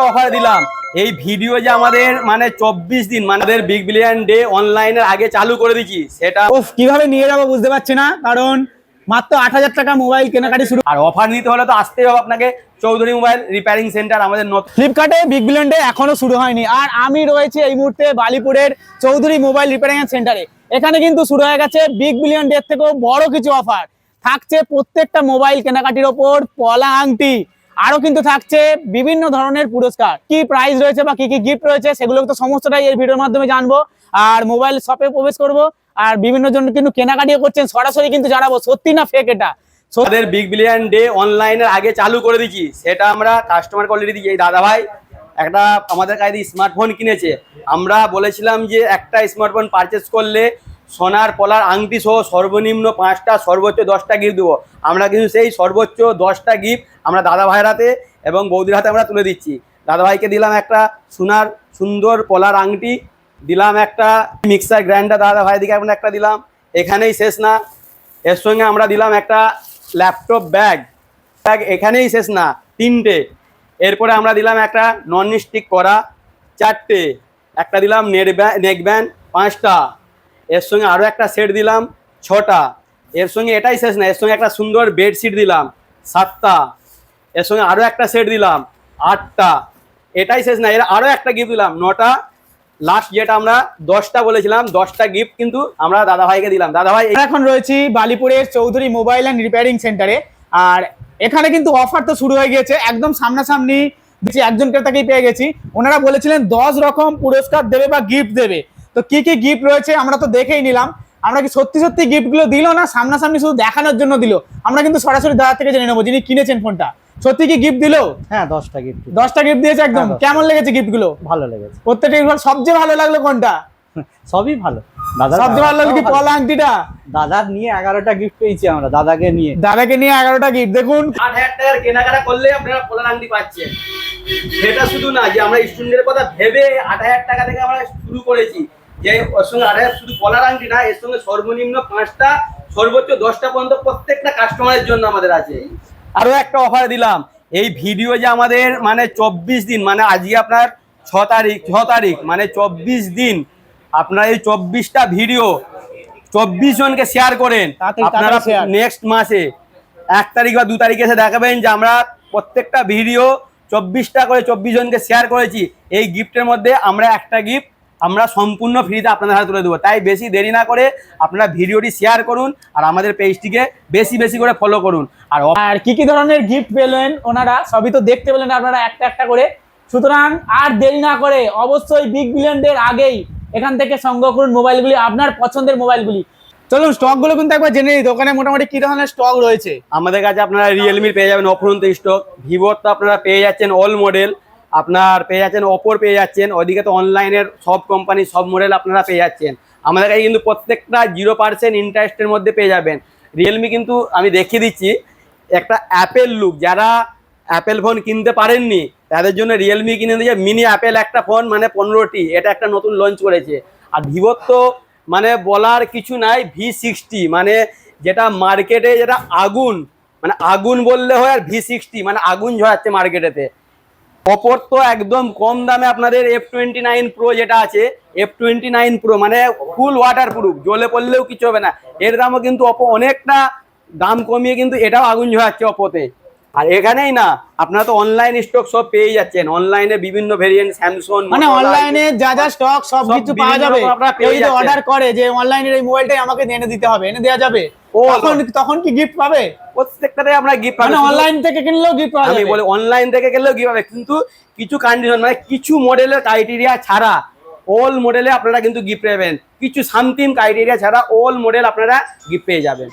একটা অফার দিলাম। এই ভিডিও যে আমাদের মানে চব্বিশ দিন মানে আমাদের বিগ বিলিয়ন ডে অনলাইনের আগে চালু করে দিচ্ছি সেটা কীভাবে নিয়ে যাব বুঝতে পারছি না কারণ মাত্র আট হাজার টাকা মোবাইল কেনাকাটি শুরু আর অফার নিতে হলে তো আসতেই হবে আপনাকে চৌধুরী মোবাইল রিপেয়ারিং সেন্টার আমাদের ফ্লিপকার্টে বিগ বিলিয়ন ডে এখনও শুরু হয়নি আর আমি রয়েছি এই মুহূর্তে বালিপুরের চৌধুরী মোবাইল রিপেয়ারিং সেন্টারে এখানে কিন্তু শুরু হয়ে গেছে বিগ বিলিয়ন ডে থেকেও বড় কিছু অফার থাকছে প্রত্যেকটা মোবাইল কেনাকাটির ওপর পলা আংটি আরও কিন্তু থাকছে বিভিন্ন ধরনের পুরস্কার। কি প্রাইজ রয়েছে বা কি কি গিফট রয়েছে সেগুলো তো সমস্তটাই এই ভিডিওর মাধ্যমে জানব। আর মোবাইল শপে প্রবেশ করব। আর বিভিন্ন জন কিন্তু কেনাকাটিও করছেন। সরাসরি কিন্তু জানাব, সত্যি না ফেক এটা? আমাদের বিগ বিলিয়ন ডে অনলাইনের আগে চালু করে দিচ্ছি সেটা আমরা কাস্টমার অলরেডি দিচ্ছি এই দাদা ভাই একটা আমাদের কাছে স্মার্টফোন কিনেছে। আমরা বলেছিলাম যে একটা স্মার্টফোন পারচেস করলে সোনার পলার আংটি সহ সর্বনিম্ন পাঁচটা, সর্বোচ্চ দশটা গিফট দেবো। আমরা কিন্তু সেই সর্বোচ্চ দশটা গিফট আমরা দাদা ভাইয়ের হাতে এবং বৌদির হাতে আমরা তুলে দিচ্ছি। দাদা ভাইকে দিলাম একটা সোনার সুন্দর পলার আংটি, দিলাম একটা মিক্সার গ্রাইন্ডার দাদা ভাই দিকে আমরা একটা দিলাম। এখানেই শেষ না। এর সঙ্গে আমরা দিলাম একটা ল্যাপটপ ব্যাগ। ব্যাগ এখানেই শেষ না, তিনটে। এরপরে আমরা দিলাম একটা নন স্টিক করা, চারটে। একটা দিলাম নেট ব্যান নেক ব্যান্ড পাঁচটা। এর সঙ্গে আরও একটা সেট দিলাম, ছটা। এর সঙ্গে এটাই শেষ না, এর সঙ্গে একটা সুন্দর বেডশিট দিলাম, সাতটা। এর সঙ্গে আরও একটা সেট দিলাম, আটটা। এটাই শেষ না, এর আরও একটা গিফট দিলাম, নটা। লাস্ট যেটা আমরা দশটা বলেছিলাম, দশটা গিফট কিন্তু আমরা দাদা ভাইকে দিলাম। দাদা ভাই এখন রয়েছি বালিপুরের চৌধুরী মোবাইল অ্যান্ড রিপেয়ারিং সেন্টারে আর এখানে কিন্তু অফার তো শুরু হয়ে গিয়েছে, একদম সামনাসামনি। একজন ক্রেতাকেই পেয়ে গেছি। ওনারা বলেছিলেন দশ রকম পুরস্কার দেবে বা গিফট দেবে। তো কি কি গিফট রয়েছে আমরা তো দেখেই নিলাম। আমরা কি সত্যি সত্যি গিফটগুলো দিল না? সামনাসামনি শুধু দেখানোর জন্য দিল? আমরা কিন্তু সরাসরি দাদা থেকে জেনে নেব যিনি কিনেছেন ফোনটা। সত্যি কি গিফট দিলো? হ্যাঁ দশটা গিফট দশটা গিফট দিয়েছে একদম। হ্যাঁ, কেমন লেগেছে গিফটগুলো ভালো লেগেছে। প্রত্যেকটা gift সবচেয়ে ভালো লাগল কোনটা? সবই ভালো। দাদা সবচেয়ে ভালো লাগল কি পলা আংটিটা? দাদার নিয়ে এগারোটা গিফট পেয়েছি আমরা দাদাকে নিয়ে। দাদাকে নিয়ে এগারোটা গিফট দেখুন। আট হাজার টাকার কেনাকাটা করলে আপনারা পোলার আংটি পাচ্ছেন। সেটা শুধু না যে আমরা স্টুডেন্টের কথা ভেবে আট হাজার টাকা থেকে আমরা শুরু করেছি। যে ওর সঙ্গে হাজার শুধু পলার আংটি না এর সঙ্গে সর্বনিম্ন পাঁচটা সর্বোচ্চ দশটা পর্যন্ত প্রত্যেকটা কাস্টমারের জন্য আমাদের আছে। আরও একটা অফার দিলাম। এই ভিডিও যে আমাদের মানে চব্বিশ দিন মানে আজকে আপনার ছ তারিখ ছ তারিখ মানে চব্বিশ দিন আপনার এই চব্বিশটা ভিডিও চব্বিশ জনকে শেয়ার করেন। আপনারা নেক্সট মাসে এক তারিখ বা দু তারিখে এসে দেখাবেন যে আমরা প্রত্যেকটা ভিডিও চব্বিশটা করে চব্বিশ জনকে শেয়ার করেছি। এই গিফটের মধ্যে আমরা একটা গিফট আমরা সম্পূর্ণ ফ্রিতে আপনাদের হাতে তুলে দেবো। তাই বেশি দেরি না করে আপনারা ভিডিওটি শেয়ার করুন আর আমাদের পেজটিকে বেশি বেশি করে ফলো করুন। আর আর কি কি ধরনের গিফট পেলেন ওনারা সবই তো দেখতে পেলেন আপনারা একটা একটা করে। সুতরাং আর দেরি না করে অবশ্যই বিগ বিলিয়নদের আগেই এখান থেকে সংগ্রহ করুন মোবাইলগুলি আপনার পছন্দের মোবাইলগুলি চলুন স্টকগুলো কিন্তু একবার জেনে নিই দোকানে মোটামুটি কি ধরনের স্টক রয়েছে? আমাদের কাছে আপনারা রিয়েলমির পেয়ে যাবেন অফুরন্ত স্টক ভিভোর তো আপনারা পেয়ে যাচ্ছেন অল মডেল আপনার পেয়ে যাচ্ছেন, ওপোর পেয়ে যাচ্ছেন, ওদিকে তো অনলাইনের সব কোম্পানি সব মডেল আপনারা পেয়ে যাচ্ছেন। আমাদের কাছে কিন্তু প্রত্যেকটা জিরো পার্সেন্ট ইন্টারেস্টের মধ্যে পেয়ে যাবেন। রিয়েলমি কিন্তু আমি দেখিয়ে দিচ্ছি, একটা অ্যাপেল লুক যারা অ্যাপেল ফোন কিনতে পারেননি, তাদের জন্য রিয়েলমি কিনে দিয়েছে মিনি অ্যাপেল একটা ফোন মানে পনেরোটি, এটা একটা নতুন লঞ্চ করেছে। আর ভিভোর তো মানে বলার কিছু নাই ভি সিক্সটি মানে যেটা মার্কেটে যেটা আগুন মানে আগুন বললে হয় আর ভি সিক্সটি মানে আগুন ঝরাচ্ছে মার্কেটেতে অপর তো একদম কম দামে আপনাদের এফ টোয়েন্টি নাইন প্রো যেটা আছে এফ টোয়েন্টি নাইন প্রো মানে ফুল ওয়াটার প্রুফ জ্বলে পড়লেও কিছু হবে না। এর দামও কিন্তু অপো অনেকটা দাম কমিয়ে কিন্তু এটাও আগুন ঝরাচ্ছে অপোতে আর এখানেই না আপনারা তো অনলাইন স্টক সব পেয়ে যাচ্ছেন। অনলাইনে বিভিন্ন ভেরিয়েন্ট স্যামসং মানে অনলাইনে যা যা স্টক সব কিছু পাওয়া যাবে। আপনারা অর্ডার করে যে অনলাইনের এই মোবাইলটাই আমাকে এনে দিতে হবে এনে দেওয়া যাবে? তখন তখন কি গিফট পাবে? প্রত্যেকটাতে আমরা গিফট পাবো অনলাইন থেকে কিনলেও গিফট পাবে আমি বলি অনলাইন থেকে কিনলেও গিফট পাবে কিন্তু কিছু কন্ডিশন মানে কিছু মডেলের ক্রাইটেরিয়া ছাড়া অল মডেলে আপনারা কিন্তু গিফট পাবেন কিছু সামথিং ক্রাইটেরিয়া ছাড়া অল মডেল আপনারা গিফট পেয়ে যাবেন।